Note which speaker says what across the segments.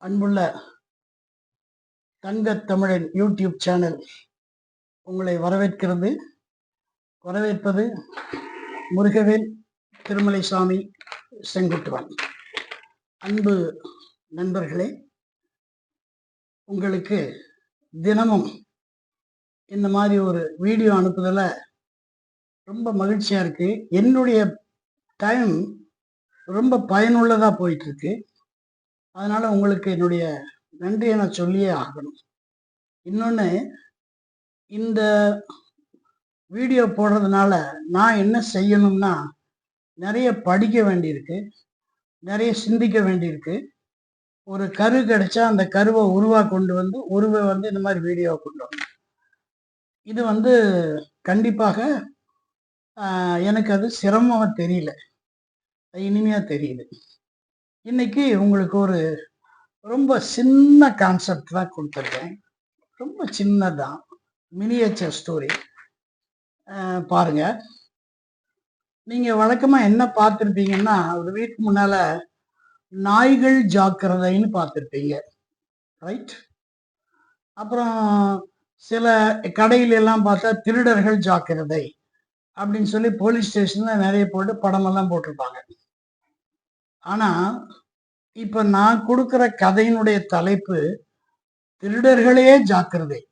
Speaker 1: அன்புள்ள தங்கத் தமிழன் யூடியூப் சேனல் உங்களை வரவேற்கிறது. வரவேற்பது முருகவேல் திருமலைசாமி செங்குட்டுவன். அன்பு நண்பர்களே உங்களுக்கு தினமும் இந்த மாதிரி ஒரு வீடியோ அனுப்புதல ரொம்ப மகிழ்ச்சியா இருக்கு. என்னுடைய டைம் ரொம்ப பயனுள்ளதா போயிட்டு இருக்கு. அதனால உங்களுக்கு என்னுடைய நன்றியை நான் சொல்லியே ஆகணும். இன்னொன்று இந்த வீடியோ போடுறதுனால நான் என்ன செய்யணும்னா நிறைய படிக்க வேண்டியிருக்கு நிறைய சிந்திக்க வேண்டியிருக்கு. ஒரு கரு கிடைச்சா அந்த கருவை உருவா கொண்டு வந்து உருவை வந்து இந்த மாதிரி வீடியோவை கொண்டு வரணும். இது வந்து கண்டிப்பாக எனக்கு அது சிரமமாக தெரியல. அது தெரியுது. இன்னைக்கு உங்களுக்கு ஒரு ரொம்ப சின்ன கான்செப்ட் தான் கொடுத்துருக்கேன். ரொம்ப சின்னதான் மினியேச்சர் ஸ்டோரி பாருங்க. நீங்கள் வழக்கமாக என்ன பார்த்துருப்பீங்கன்னா ஒரு வீட்டுக்கு முன்னால் நாய்கள் ஜாக்கிரதைன்னு பார்த்துருப்பீங்க. ரைட் அப்புறம் சில கடையிலெல்லாம் பார்த்தா திருடர்கள் ஜாக்கிரதை அப்படின்னு சொல்லி போலீஸ் ஸ்டேஷனில் நிறைய போட்டு படமெல்லாம் போட்டிருப்பாங்க. ஆனா இப்ப நான் கொடுக்கிற கதையினுடைய தலைப்பு திருடர்களே ஜாக்கிரதை.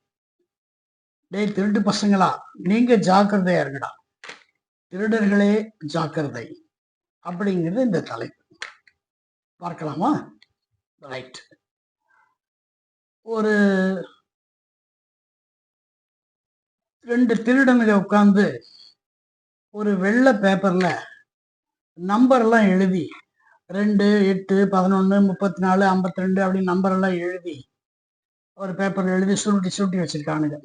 Speaker 1: டேய் திருட்டு பசங்களா? நீங்க ஜாக்கிரதையா இருக்கடா திருடர்களே ஜாக்கிரதை. அப்படிங்கிறது இந்த தலைப்பு. பார்க்கலாமா? ரைட். ஒரு ரெண்டு திருடனுங்க உட்காந்து ஒரு வெள்ளை பேப்பர்ல நம்பர்லாம் எழுதி ரெண்டு எட்டு பதினொன்று முப்பத்தி நாலு ஐம்பத்தி ரெண்டு அப்படின்னு நம்பரெல்லாம் எழுதி ஒரு பேப்பர் எழுதி சுருட்டி சுருட்டி வச்சுருக்கானுங்க.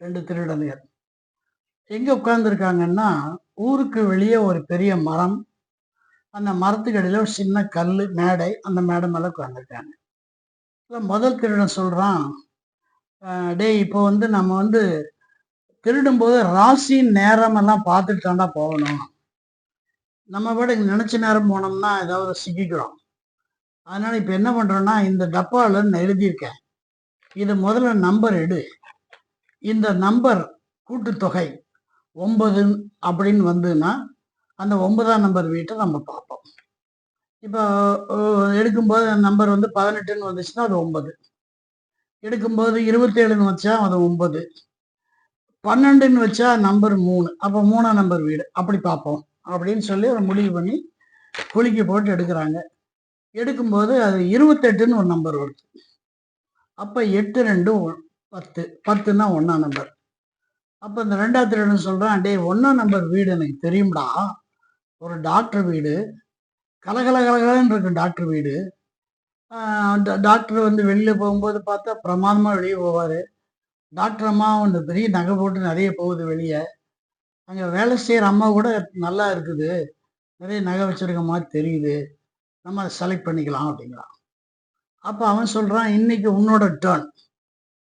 Speaker 1: ரெண்டு திருடனுங்க. எங்கே உட்காந்துருக்காங்கன்னா ஊருக்கு வெளியே ஒரு பெரிய மரம் அந்த மரத்துக்கு அடியில ஒரு சின்ன கல் மேடை அந்த மேடை உட்காந்துருக்காங்க அதான் முதல் திருடன் சொல்கிறான் டேய் இப்போ வந்து நம்ம வந்து திருடும்போது ராசி நேரமெல்லாம் பார்த்துட்டு தாண்டா போகணும். நம்ம விட நினைச்ச நேரம் போனோம்னா ஏதாவது சிக்கிக்கிறோம். அதனால இப்போ என்ன பண்ணுறோன்னா இந்த டப்பாவில் நான் எழுதியிருக்கேன். இது முதல்ல நம்பர் எடு. இந்த நம்பர் கூட்டுத்தொகை ஒன்பது அப்படின்னு வந்துன்னா அந்த ஒன்பதாம் நம்பர் வீட்டை நம்ம பார்ப்போம். இப்போ எடுக்கும்போது அந்த நம்பர் வந்து பதினெட்டுன்னு வந்துச்சுன்னா அது ஒன்பது. எடுக்கும்போது இருபத்தேழுன்னு வச்சா அது ஒன்பது. பன்னெண்டுன்னு வச்சா நம்பர் மூணு. அப்போ மூணாம் நம்பர் வீடு. அப்படி பார்ப்போம். அப்படின்னு சொல்லி ஒரு முடிவு பண்ணி குலுக்கி போட்டு எடுக்கிறாங்க. எடுக்கும்போது அது இருபத்தெட்டுன்னு ஒரு நம்பர் வருது. அப்போ எட்டு ரெண்டு பத்து. பத்துன்னா ஒன்றாம் நம்பர் அப்போ இந்த ரெண்டாவது திருடன் சொல்கிறான் டேய் ஒன்றாம் நம்பர் வீடு எனக்கு தெரியும்டா. ஒரு டாக்டர் வீடு. கலகல கலகலன்னு இருக்கு டாக்டர் வீடு. ஆஹ் டாக்டர் வந்து வெளியில் போகும்போது பார்த்தா பிரமாதமாக வெளியே போவார். டாக்டர் அம்மா ஒன்று பெரிய நகை போட்டு நிறைய போகுது வெளியே. அங்கே வேலை செய்கிற அம்மா கூட நல்லா இருக்குது. நிறைய நகை வச்சிருக்க மாதிரி தெரியுது. நம்ம அதை செலக்ட் பண்ணிக்கலாம் அப்படிங்கிறான். அப்போ அவன் சொல்கிறான் இன்னைக்கு உன்னோட டேர்ன்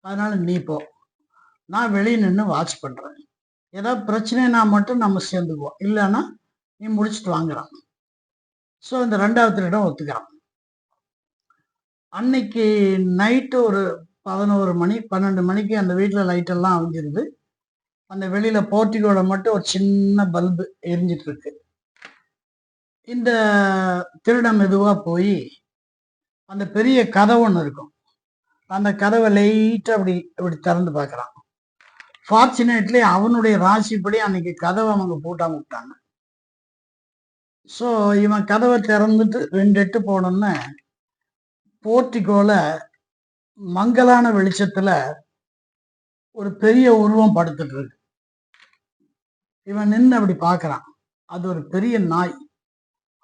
Speaker 1: அதனால நீ போ. நான் வெளியே நின்று வாட்ச் பண்ணுறேன் ஏதாவது பிரச்சனைனா மட்டும் நம்ம சேர்ந்துக்குவோம். இல்லைன்னா நீ முடிச்சுட்டு வாங்குறான். ஸோ இந்த ரெண்டாவது திருடம் ஒத்துக்கிறான். அன்னைக்கு நைட்டு ஒரு பதினோரு மணி பன்னெண்டு மணிக்கு அந்த வீட்டில் லைட்டெல்லாம் அவிஞ்சிருது. அந்த வெளியில போர்ட்டிகோட மட்டும் ஒரு சின்ன பல்பு எரிஞ்சிட்டு இருக்கு இந்த திருடம் மெதுவாக போய் அந்த பெரிய கதவு ஒன்று இருக்கும். அந்த கதவை லைட்டாக அப்படி இப்படி திறந்து பார்க்குறான் ஃபார்ச்சுனேட்லி அவனுடைய ராசிப்படி அன்னைக்கு கதவை அவங்க பூட்டாம விட்டாங்க. ஸோ இவன் கதவை திறந்துட்டு ரெண்டு எட்டு போனோன்னு போர்ட்டிகோல மங்கலான வெளிச்சத்தில் ஒரு பெரிய உருவம் படுத்துட்டு இருக்கு இவன் நின்று அப்படி பார்க்குறான். அது ஒரு பெரிய நாய்.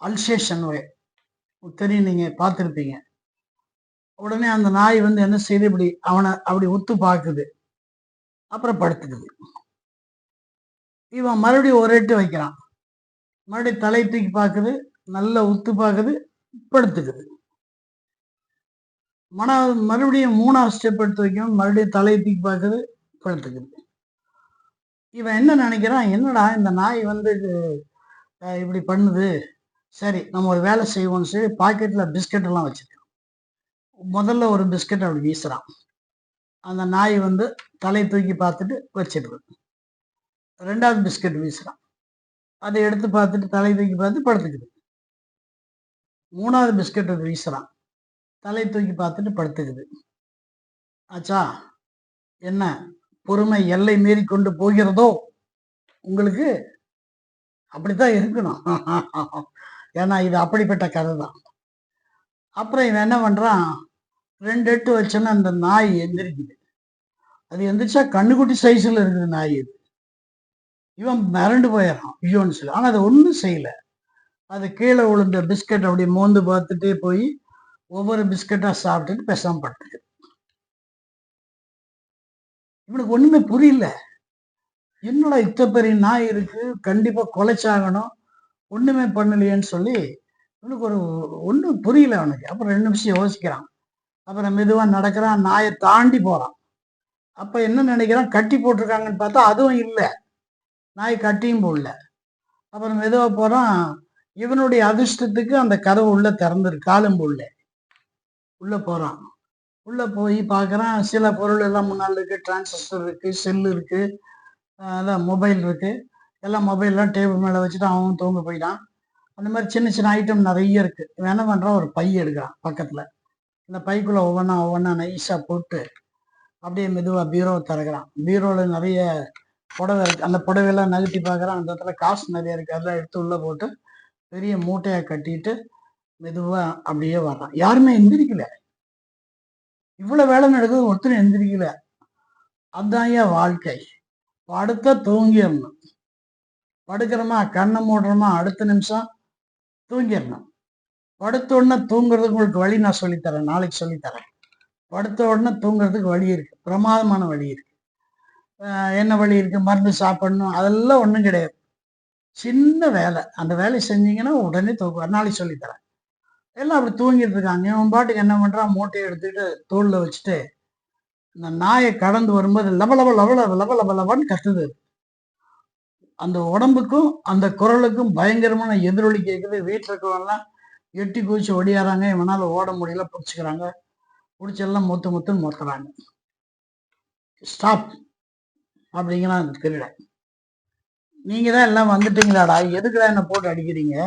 Speaker 1: அல்சேஷன் ஒய் தெரியும் நீங்க பார்த்துருப்பீங்க. உடனே அந்த நாய் வந்து என்ன செய்யுது இப்படி அவனை அப்படி ஒத்து பார்க்குது. அப்புறம் படுத்துக்குது. இவன் மறுபடியும் ஒரு எட்டு வைக்கிறான். மறுபடியும் தலை தூக்கி பார்க்குது. நல்லா உத்து பார்க்குது. படுத்துக்குது. மன மறுபடியும் மூணாவது ஸ்டெப் எடுத்து வைக்கும் மறுபடியும் தலையை தூக்கி பார்க்குது. படுத்துக்குது. இவன் என்ன நினைக்கிறான்? என்னடா இந்த நாய் வந்து இப்படி பண்ணுது? சரி நம்ம ஒரு வேலை செய்வோம்னு சொல்லி பாக்கெட்ல பிஸ்கெட்டெல்லாம் எல்லாம் வச்சிருக்கான் முதல்ல ஒரு பிஸ்கெட் அப்படி வீசுறான். அந்த நாய் வந்து தலை தூக்கி பார்த்துட்டு வச்சிடுது. ரெண்டாவது பிஸ்கெட் வீசுறான். அதை எடுத்து பார்த்துட்டு தலை தூக்கி பார்த்து படுத்துக்குது. மூணாவது பிஸ்கெட் அப்படி வீசுறான். தலை தூக்கி பார்த்துட்டு படுத்துக்குது. ஆச்சா என்ன? பொறுமை எல்லை மீறி கொண்டு போகிறதோ உங்களுக்கு அப்படித்தான் இருக்கணும். ஏன்னா இது அப்படிப்பட்ட கதை தான் அப்புறம் இவன் என்ன பண்றான்? ரெண்டு எட்டு வச்சோன்னா அந்த நாய் எந்திரிக்குது. அது எந்திரிச்சா கண்ணுக்குட்டி சைஸ்ல இருக்குது நாய் இது. இவன் மிரண்டு போயிடறான். ஐயோன்னு சொல்லி. ஆனா அதை ஒன்றும் செய்யல. அது கீழே விழுந்த பிஸ்கட் அப்படி மோந்து பார்த்துட்டே போய் ஒவ்வொரு பிஸ்கட்டா சாப்பிட்டுட்டு பெசாம படுத்துக்கு இவனுக்கு ஒண்ணுமே புரியல. என்னடா இத்த பெரிய நாய் இருக்கு? கண்டிப்பா கொலைச்சாகணும். ஒண்ணுமே பண்ணலையேன்னு சொல்லி இவனுக்கு ஒரு ஒன்றும் புரியல அவனுக்கு. அப்புறம் ரெண்டு நிமிஷம் யோசிக்கிறான். அப்புறம் மெதுவா நடக்கிறான். நாயை தாண்டி போறான். அப்ப என்ன நினைக்கிறான்? கட்டி போட்டிருக்காங்கன்னு பார்த்தா அதுவும் இல்லை. நாய் கட்டியும் போடல. அப்புறம் மெதுவா போறான். இவனுடைய அதிர்ஷ்டத்துக்கு அந்த கதவு உள்ள திறந்துருக்கு. காலும் போடல. உள்ள போறான். உள்ள போய் பார்க்குறேன் சில பொருள் எல்லாம் முன்னால் இருக்கு. டிரான்சிஸ்டர் இருக்கு செல் இருக்கு. அதான் மொபைல் இருக்கு. எல்லாம் மொபைல்லாம் டேபிள் மேலே வச்சுட்டு அவன் தூங்க போயிட்டான். அந்த மாதிரி சின்ன சின்ன ஐட்டம் நிறைய இருக்கு. இவன் என்ன பண்ணுறான் ஒரு பை எடுக்கிறான் பக்கத்தில். இந்த பைக்குள்ளே ஒவ்வொன்றா ஒவ்வொன்றா நைஸாக போட்டு அப்படியே மெதுவாக பீரோ திறக்கிறான். பீரோவில் நிறைய புடவை இருக்கு. அந்த புடவையெல்லாம் நகர்த்தி பார்க்குறான் அந்த இடத்துல காசு நிறைய இருக்கு. அதெல்லாம் எடுத்து உள்ளே போட்டு பெரிய மூட்டையாக கட்டிட்டு மெதுவாக அப்படியே வர்றான். யாருமே எந்திரிக்கல. இவ்வளவு வேலை நடக்குது ஒருத்தரும் எந்திரிக்கல அதான் ஏன் வாழ்க்கை. படுத்த தூங்கிடணும். படுக்கிறோமா கண்ணை மூடுறோமா அடுத்த நிமிஷம் தூங்கிடணும். படுத்த உடனே தூங்குறதுக்கு உங்களுக்கு வழி நான் சொல்லித்தரேன் நாளைக்கு சொல்லித்தரேன். படுத்த உடனே தூங்குறதுக்கு வழி இருக்கு பிரமாதமான வழி இருக்கு. என்ன வழி இருக்கு? மருந்து சாப்பிடணும் அதெல்லாம் ஒன்றும் கிடையாது. சின்ன வேலை. அந்த வேலையை செஞ்சீங்கன்னா உடனே தூக்குவார் நாளைக்கு சொல்லித்தரேன். எல்லாம் அப்படி தூங்கிட்டு இருக்காங்க. இவன் பாட்டுக்கு என்ன பண்றான்? மூட்டையை எடுத்துக்கிட்டு தோல்ல வச்சுட்டு இந்த நாயை கடந்து வரும்போது லப லப லப லப லப லப லபன்னு கத்துது. அந்த உடம்புக்கும் அந்த குரலுக்கும் பயங்கரமான எதிரொலி கேட்குது வீட்டில் இருக்கிறவங்கலாம் எட்டி குதிச்சு ஒடியாறாங்க இவனால் ஓட முடியல பிடிச்சிக்கிறாங்க. பிடிச்செல்லாம் மொத்து மொத்தம் மொத்துறாங்க. ஸ்டாப் அப்படிங்கிறான் அந்த திருட நீங்கள் தான் எல்லாம் வந்துட்டீங்களாடா? எதுக்குடா என்ன போட்டு அடிக்கிறீங்க?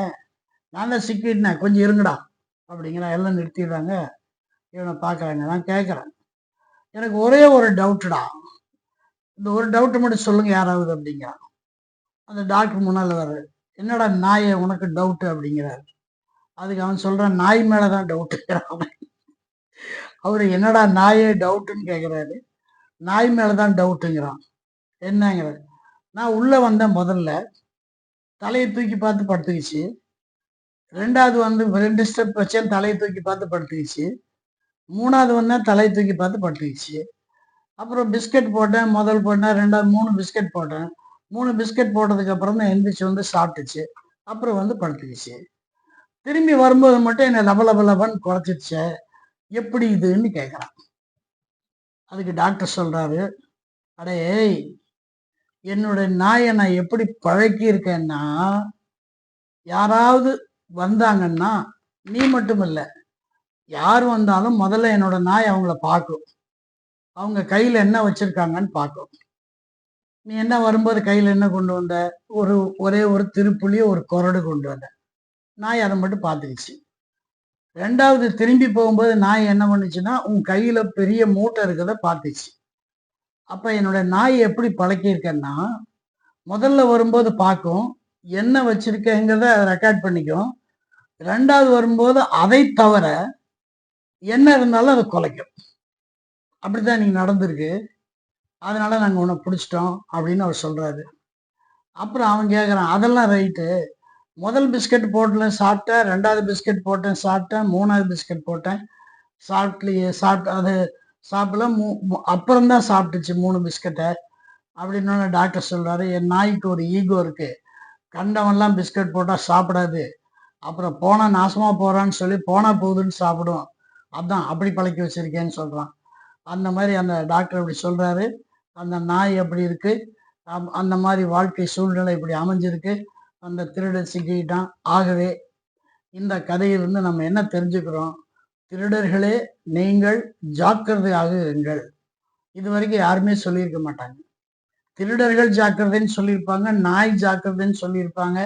Speaker 1: நான் தான் சிக்கிட்டேன். கொஞ்சம் இருங்கடா. அப்படிங்கிறான் எல்லாம் நிறுத்திடுறாங்க. இவனை பார்க்குறாங்க. நான் கேட்குறேன் எனக்கு ஒரே ஒரு டவுட்டுடா இந்த ஒரு டவுட்டு மட்டும் சொல்லுங்கள் யாராவது அப்படிங்கிறான் அந்த டாக்டர் முன்னால் வர்றாரு. என்னடா நாயை உனக்கு டவுட்டு அப்படிங்கிறாரு. அதுக்கு அவன் சொல்கிறான் நாய் மேலே தான் டவுட்டுங்கிறான் அவர் என்னடா நாயே டவுட்டுன்னு கேட்குறாரு நாய் மேலே தான் டவுட்டுங்கிறான் என்னங்கிறாரு. நான் உள்ளே வந்தேன் முதல்ல. தலையை தூக்கி பார்த்து படுத்துக்கிச்சு. ரெண்டாவது வந்து ரெண்டு ஸ்டெப் வச்சேன் தலையை தூக்கி பார்த்து படுத்துக்கிச்சு. மூணாவது வந்தேன் தலையை தூக்கி பார்த்து படுத்துக்கிச்சு. அப்புறம் பிஸ்கட் போட்டேன் முதல் போட்டேன் ரெண்டாவது மூணு பிஸ்கட் போட்டேன். மூணு பிஸ்கட் போட்டதுக்கு அப்புறம் தான் எந்திரிச்சு வந்து சாப்பிட்டுச்சு. அப்புறம் வந்து படுத்துக்கிச்சு. திரும்பி வரும்போது மட்டும் என்னை லப லப லபன்னு எப்படி இதுன்னு கேட்குறான் அதுக்கு டாக்டர் சொல்கிறாரு அடே என்னுடைய நாயை நான் எப்படி பழக்கியிருக்கேன்னா யாராவது வந்தாங்கன்னா நீ மட்டும் இல்லை யார் வந்தாலும் முதல்ல என்னோட நாய் அவங்கள பார்க்கும். அவங்க கையில் என்ன வச்சுருக்காங்கன்னு பார்க்கும். நீ என்ன வரும்போது கையில் என்ன கொண்டு வந்த? ஒரு ஒரே ஒரு திருப்புளியோ ஒரு கொரடு கொண்டு வந்த. நாய் அதை மட்டும் பார்த்துக்கிச்சு. ரெண்டாவது திரும்பி போகும்போது நாய் என்ன பண்ணுச்சுன்னா உன் கையில் பெரிய மூட்டை இருக்கிறத பார்த்துச்சு. அப்போ என்னோட நாய் எப்படி பழக்கியிருக்கேன்னா முதல்ல வரும்போது பார்க்கும் என்ன வச்சிருக்கேங்கிறத ரெக்கார்ட் பண்ணிக்கும். ரெண்டாவது வரும்போது அதை தவிர என்ன இருந்தாலும் அதை குலைக்கும் அப்படித்தான் நீங்க நடந்திருக்கு. அதனால நாங்கள் உன்னை பிடிச்சிட்டோம் அப்படின்னு அவர் சொல்றாரு. அப்புறம் அவன் கேட்குறான் அதெல்லாம் ரைட்டு முதல் பிஸ்கட் போட்டல சாப்பிட்டேன். ரெண்டாவது பிஸ்கட் போட்டேன் சாப்பிட்டேன். மூணாவது பிஸ்கட் போட்டேன். சாப்பிட்லையே சாப்பிட்டு அது சாப்பிடல. மூ மூ- அப்புறம்தான் சாப்பிட்டுச்சு மூணு பிஸ்கட்டை அப்படின்னு டாக்டர் சொல்றாரு என் நாய்க்கு ஒரு ஈகோ இருக்கு. கண்டவன்லாம் பிஸ்கட் போட்டால் சாப்பிடாது. அப்புறம் போனால் நாசமாக போகிறான்னு சொல்லி போனால் போகுதுன்னு சாப்பிடும். அதான் அப்படி பழக்கி வச்சுருக்கேன்னு சொல்கிறான் அந்த மாதிரி அந்த டாக்டர் அப்படி சொல்கிறாரு அந்த நாய் அப்படி இருக்குது அம்- அந்த மாதிரி வாழ்க்கை சூழ்நிலை இப்படி அமைஞ்சிருக்கு. அந்த திருடர் சிக்கிக்கிட்டான். ஆகவே இந்த கதையிலிருந்து நம்ம என்ன தெரிஞ்சுக்கிறோம்? திருடர்களே நீங்கள் ஜாக்கிரதையாக இருங்கள். இது வரைக்கும் யாருமே சொல்லியிருக்க மாட்டாங்க. திருடர்கள் ஜாக்கிரதைன்னு சொல்லியிருப்பாங்க நாய் ஜாக்கிரதைன்னு சொல்லியிருப்பாங்க.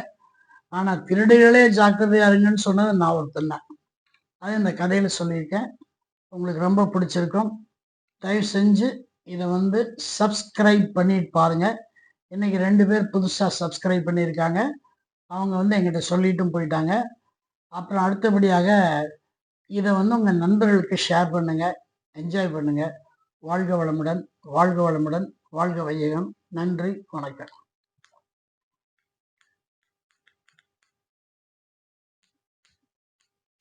Speaker 1: ஆனா திருடர்களே ஜாக்கிரதையா இருங்கன்னு சொன்னது நான் ஒருத்தன் தான் அது இந்த கதையில சொல்லியிருக்கேன். உங்களுக்கு ரொம்ப பிடிச்சிருக்கும். தயவு செஞ்சு இதை வந்து சப்ஸ்கிரைப் பண்ணிட்டு பாருங்க. இன்னைக்கு ரெண்டு பேர் புதுசாக சப்ஸ்கிரைப் பண்ணியிருக்காங்க. அவங்க வந்து எங்கிட்ட சொல்லிட்டும் போயிட்டாங்க. அப்புறம் அடுத்தபடியாக இதை வந்து உங்கள் நண்பர்களுக்கு ஷேர் பண்ணுங்கள் என்ஜாய் பண்ணுங்கள் வாழ்க வளமுடன். வாழ்க வளமுடன். வாழ்க வையகம். நன்றி வணக்கம்.